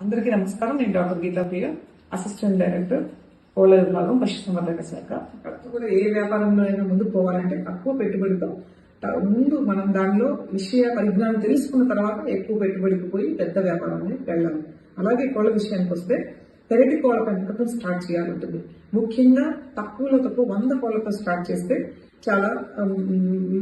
అందరికీ నమస్కారం. నేను doctor Geeta Priya assistant director కోళ్ళ విభాగం పశుసంవర్ధక శాఖ. కూడా ఏ వ్యాపారంలో అయినా ముందు పోవాలంటే తక్కువ పెట్టుబడితో ముందు మనం దానిలో విషయ పరిజ్ఞానం తెలుసుకున్న తర్వాత ఎక్కువ పెట్టుబడికి పోయి పెద్ద వ్యాపారాన్ని వెళ్ళాలి. అలాగే కోళ్ళ విషయానికి వస్తే పెరటి కోళ్ళ పెంపకం స్టార్ట్ చేయాలి ఉంటుంది. ముఖ్యంగా తక్కువలో తక్కువ వంద కోళ్ళతో స్టార్ట్ చేస్తే చాలా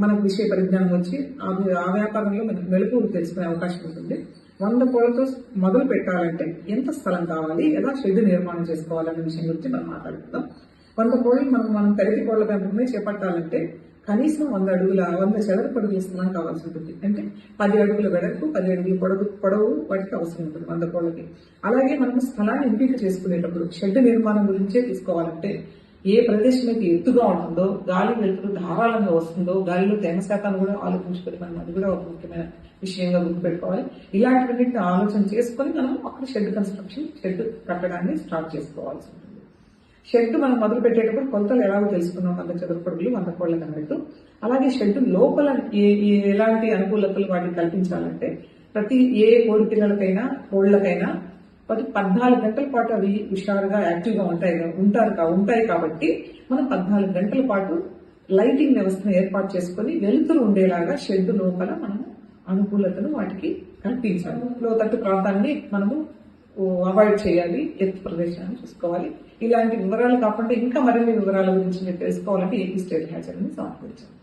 మనకు విషయ పరిజ్ఞానం వచ్చి ఆ ఆ వ్యాపారంలో మనకు మెలకువలు తెలుసుకునే అవకాశం ఉంటుంది. వంద కోళ్ళతో మొదలు పెట్టాలంటే ఎంత స్థలం కావాలి? ఎలా షెడ్ నిర్మాణం చేసుకోవాలనే విషయం గురించి మనం మాట్లాడుకుందాం. వంద కోళ్ళు మనం మనం తరిగి కోళ్ళ పెంపకమే చేపట్టాలంటే కనీసం వంద అడుగుల వంద చదరపు అడుగుల స్థలం కావాల్సి ఉంటుంది. అంటే పది అడుగుల వెడల్పు పది అడుగుల పొడవు పొడవు వాటికి అవసరం ఉంటుంది వంద కోళ్ళకి. అలాగే మనం స్థలాన్ని ఎంపిక చేసుకునేటప్పుడు షెడ్ నిర్మాణం గురించే తీసుకోవాలంటే ఏ ప్రదేశం అయితే ఎత్తుగా ఉంటుందో గాలి వెలుతురు ధారాళంగా వస్తుందో గాలిలో తేమ శాతాన్ని కూడా ఆలోచించుకొని మనం అది కూడా ఒక ముఖ్యమైన విషయంగా గుర్తుపెట్టుకోవాలి. ఇలాంటివన్నింటిని ఆలోచన చేసుకొని మనం అక్కడ షెడ్ కన్స్ట్రక్షన్ షెడ్ కట్టడాన్ని స్టార్ట్ చేసుకోవాల్సి ఉంటుంది. షెడ్ మనం మొదలు పెట్టేటప్పుడు కొలతలు ఎలాగో తెలుసుకున్నాం వంద చదువు వంద కోళ్ళకి అన్నట్టు అలాగే షెడ్ లోపల ఎలాంటి అనుకూలతలు వాటికి కల్పించాలంటే ప్రతి ఏ కోడి పిల్లలకైనా కోళ్ళకైనా పది పద్నాలుగు గంటల పాటు అవి హుషారుగా యాక్టివ్గా ఉంటాయి ఉంటారు కా- ఉంటాయి కాబట్టి మనం పద్నాలుగు గంటల పాటు లైటింగ్ వ్యవస్థను ఏర్పాటు చేసుకొని వెలుతురు ఉండేలాగా షెడ్ లోపల మనము అనుకూలతను వాటికి కల్పించాలి. లోతట్టు ప్రాంతాన్ని మనము అవాయిడ్ చేయాలి. ఎత్తు ప్రదేశాన్ని చూసుకోవాలి. ఇలాంటి వివరాలు కాకుండా ఇంకా మరిన్ని వివరాల గురించి మీరు తెలుసుకోవాలంటే ఏపీ స్టేట్ హ్యాచర్ని సంప్రదించండి